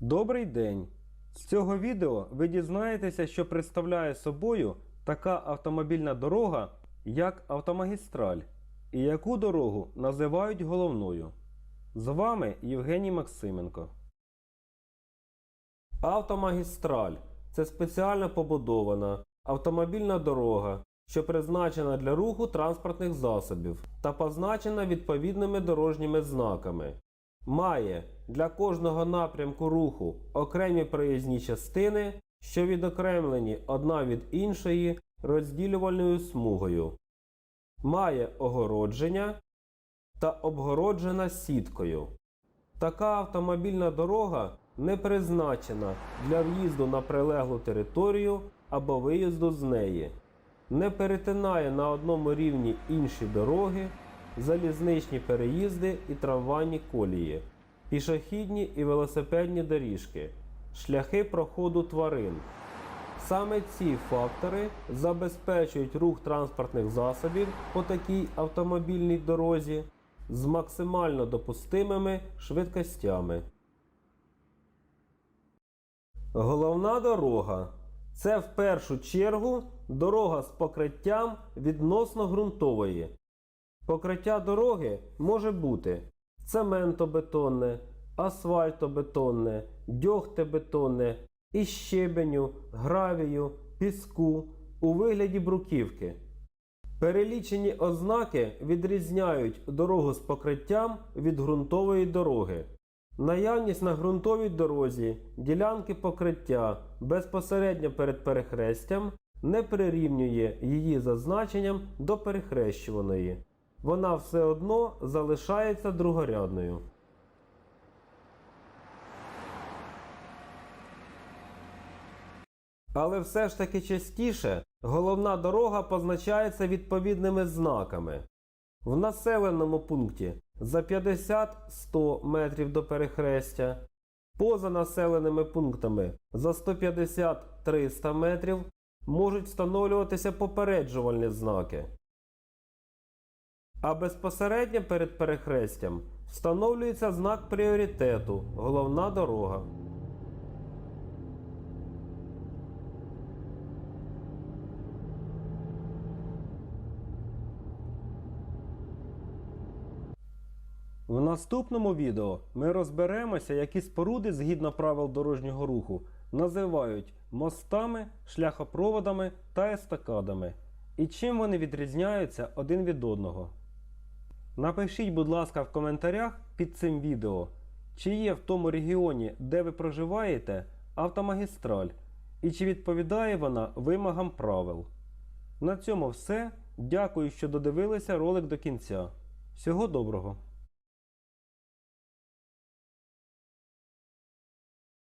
Добрий день! З цього відео ви дізнаєтеся, що представляє собою така автомобільна дорога, як автомагістраль, і яку дорогу називають головною. З вами Євгеній Максименко. Автомагістраль це спеціально побудована автомобільна дорога, що призначена для руху транспортних засобів та позначена відповідними дорожніми знаками. Має для кожного напрямку руху окремі проїзні частини, що відокремлені одна від іншої розділювальною смугою. Має огородження та обгороджена сіткою. Така автомобільна дорога не призначена для в'їзду на прилеглу територію або виїзду з неї, не перетинає на одному рівні інші дороги, залізничні переїзди і трамвайні колії, пішохідні і велосипедні доріжки, шляхи проходу тварин. Саме ці фактори забезпечують рух транспортних засобів по такій автомобільній дорозі з максимально допустимими швидкостями. Головна дорога це в першу чергу дорога з покриттям відносно ґрунтової. Покриття дороги може бути цементобетонне, асфальтобетонне, дьогтебетонне, із щебеню, гравію, піску у вигляді бруківки. Перелічені ознаки відрізняють дорогу з покриттям від ґрунтової дороги. Наявність на ґрунтовій дорозі ділянки покриття безпосередньо перед перехрестям не прирівнює її за значенням до перехрещуваної. Вона все одно залишається другорядною. Але все ж таки частіше головна дорога позначається відповідними знаками. В населеному пункті за 50-100 метрів до перехрестя, поза населеними пунктами за 150-300 метрів можуть встановлюватися попереджувальні знаки. А безпосередньо перед перехрестям встановлюється знак пріоритету головна дорога. В наступному відео ми розберемося, які споруди згідно правил дорожнього руху називають мостами, шляхопроводами та естакадами, і чим вони відрізняються один від одного. Напишіть, будь ласка, в коментарях під цим відео, чи є в тому регіоні, де ви проживаєте, автомагістраль, і чи відповідає вона вимогам правил. На цьому все. Дякую, що додивилися ролик до кінця. Всього доброго!